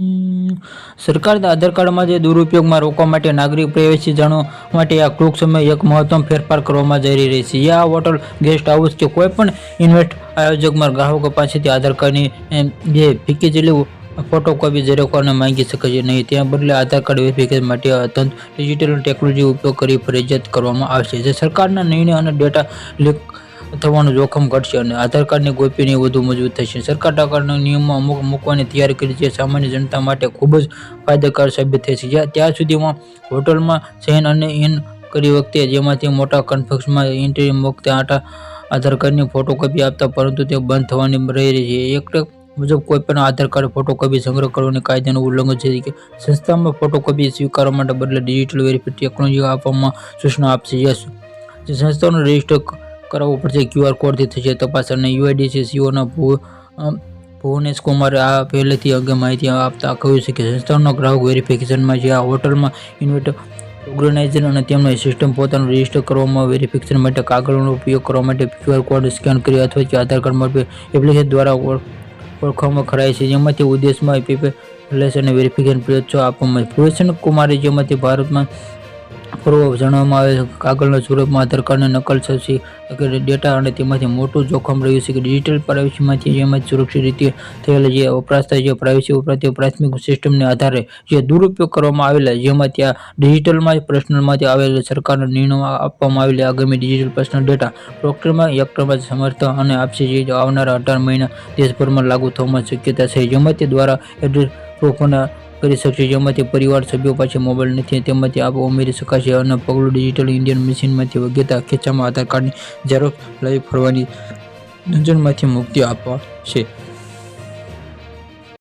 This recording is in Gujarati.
સરકાર આધાર કાર્ડમાં જે દુરુપયોગમાં રોકવા માટે નાગરિક પ્રવેશી જાણવા માટે આ ટૂંક સમય એક મહત્તમ ફેરફાર કરવામાં જઈ રહી છે. જે હોટલ, ગેસ્ટ હાઉસ કે કોઈ પણ ઇન્વેસ્ટ આયોજકમાં ગ્રાહકો પાસેથી આધાર કાર્ડની જે ફીકી જેટલી ફોટોકોપી ઝેરોકોને માંગી શકે છે નહીં. ત્યાં બદલે આધાર કાર્ડ વેરિફિકેશન માટે અત્યંત ડિજિટલ ટેકનોલોજી ઉપયોગ કરી ફરજિયાત કરવામાં આવશે. જે સરકારના નિર્ણય અને ડેટા લીક થવાનું જોખમ ઘટશે અને આધાર કાર્ડની ગોપનીયતા વધુ મજબૂત થશે. સરકાર પ્રકારના નિયમો અમુક મૂકવાની તૈયારી કરી છે. સામાન્ય જનતા માટે ખૂબ જ ફાયદાકાર સાબિત થશે. ત્યાં સુધીમાં હોટલમાં સહેન અને ઇન કરી વખતે જેમાંથી મોટા કન્ફેક્શનમાં એન્ટ્રી વખતે આટા, આધાર કાર્ડની ફોટોકોપી આપતા પરંતુ તે બંધ થવાની રહી રહી છે. એક મુજબ કોઈપણ આધાર કાર્ડ ફોટોકોપી સંગ્રહ કરવાની કાયદાનું ઉલ્લંઘન છે કે સંસ્થામાં ફોટોકોપી સ્વીકારવા માટે બદલે ડિજિટલ વેરિફાઈ ટેકનોલોજી આપવામાં સૂચના આપશે. યસ જે સંસ્થાનું રજિસ્ટર કરાવવું પડશે. ક્યુઆર કોડથી થશે તપાસ અને યુઆઈડીસી સીઓના ભુવનેશ કુમારે આ પહેલેથી અંગે માહિતી આપતા કહ્યું છે કે સંસ્થાઓના ગ્રાહક વેરિફિકેશનમાં જે આ હોટલમાં ઇન્વેટ ઓર્ગેનાઇઝર અને તેમની સિસ્ટમ પોતાનું રજિસ્ટર કરવામાં વેરિફિકેશન માટે કાગળનો ઉપયોગ કરવા માટે ક્યુઆર કોડ સ્કેન કરી અથવા કે આધાર કાર્ડ માટે એપ્લિકેશન દ્વારા ઓળ- ઓળખવામાં ખરાય છે. જેમાંથી ઉદ્દેશમાં પેપરલેસ અને વેરિફિકેશન પ્રોત્સાહન આપવામાં આવે. ભૂષણ કુમારે જેમાંથી ભારતમાં પૂર્વ જણાવવામાં આવે છે કાગળના સ્વરૂપમાં આધાર કાર્ડની નકલ થશે કે ડેટા અને તેમાંથી મોટું જોખમ રહ્યું છે કે ડિજિટલ પ્રાઇવસીમાંથી જ સુરક્ષિત રીતે થયેલા જે વપરાશ થાય છે પ્રાઇવસી વપરાતી પ્રાથમિક સિસ્ટમને આધારે જે દુરુપયોગ કરવામાં આવેલા, જેમાં ત્યાં ડિજિટલમાં પર્સનલમાંથી આવેલા સરકારના નિર્ણયો આપવામાં આવેલા, આગામી ડિજિટલ પર્સનલ ડેટા પ્રોક્ટરમાં યક્ટરમાં સમર્થન અને આપશે જે આવનારા અઢાર મહિના દેશભરમાં લાગુ થવામાં શક્યતા છે. જેમાં તે દ્વારા એડ્રેસ કરી શકશે, જેમાંથી પરિવાર સભ્યો પાસે મોબાઈલ નથી તેમાંથી આપ ઉમેરી શકાશે અને પગલું ડિજિટલ ઇન્ડિયન મશીનમાંથી વગેરે ખીચામાં આધાર કાર્ડની ઝેરોક્ષ લઈ ફરવાની ઝંઝણમાંથી મુક્તિ આપવા છે.